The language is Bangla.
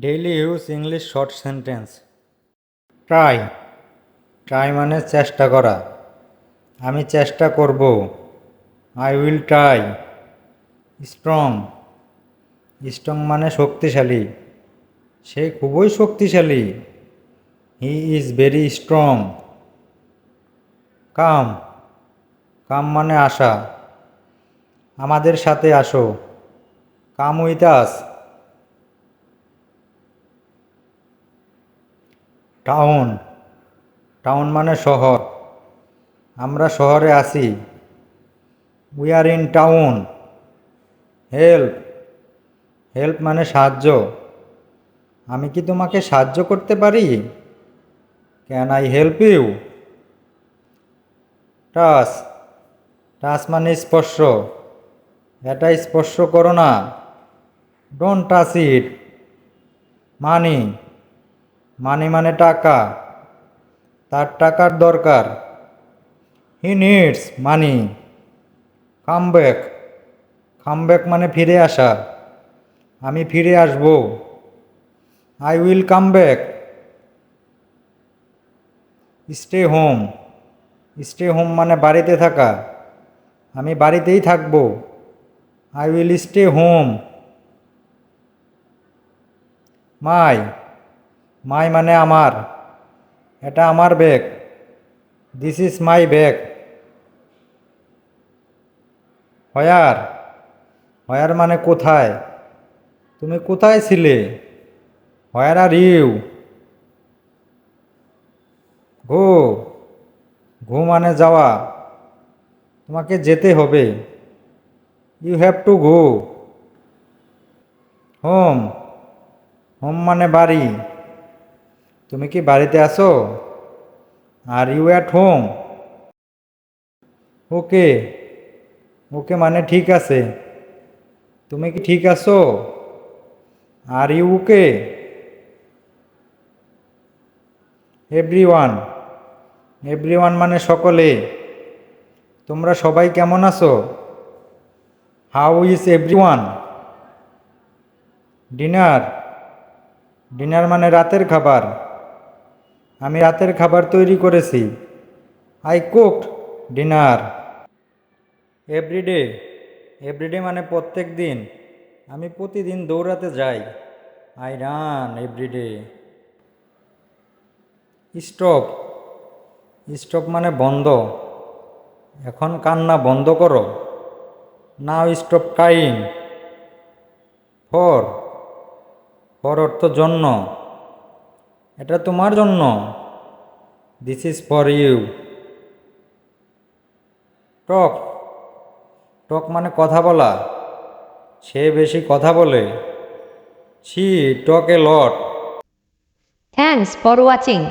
Daily use English short sentence. Try. Try মানে চেষ্টা করা। আমি চেষ্টা করব। I will try. Strong. Strong মানে শক্তিশালী। সে খুবই শক্তিশালী। He is very strong. Come. Come মানে আসা আমাদের সাথে আসো। Come with us. Town. Town মানে শহর। আমরা শহরে আছি। We are in town help help মানে সাহায্য। আমি কি তোমাকে সাহায্য করতে পারি? Can I help you touch touch মানে স্পর্শ। এটা স্পর্শ করো না। ডোন্ট টাচ ইট মানি মানি মানে টাকা। তার টাকার দরকার। He needs money come back come back মানে ফিরে আসা। আমি ফিরে আসব। I will come back stay home stay home মানে বাড়িতে থাকা। আমি বাড়িতেই থাকব। I will stay home my my মানে আমার। এটা আমার bag this is my bag where. Where মানে কোথায়? তুমি কোথায় ছিলে? হয়ার আর ইউ গো ঘু মানে যাওয়া। তোমাকে যেতে হবে। You have to go home home মানে বাড়ি। তুমি কি বাড়িতে আসো are you at home okay okay মানে ঠিক আছে। তুমি কি ঠিক আছো? Are you okay everyone everyone মানে সকলে, তোমরা সবাই কেমন আছো? How is everyone dinner dinner মানে রাতের খাবার। আমি রাতের খাবার তৈরি করেছি। I cooked dinner everyday everyday মানে প্রত্যেক দিন। আমি প্রতিদিন দৌড়াতে যাই। I run everyday stop stop মানে বন্ধ। এখন কান্না বন্ধ করো। Now stop crying for for অর্থ জন্য। এটা তোমার জন্য। This is for you talk talk মানে কথা বলা। সে বেশি কথা বলে। She talk a lot thanks for watching.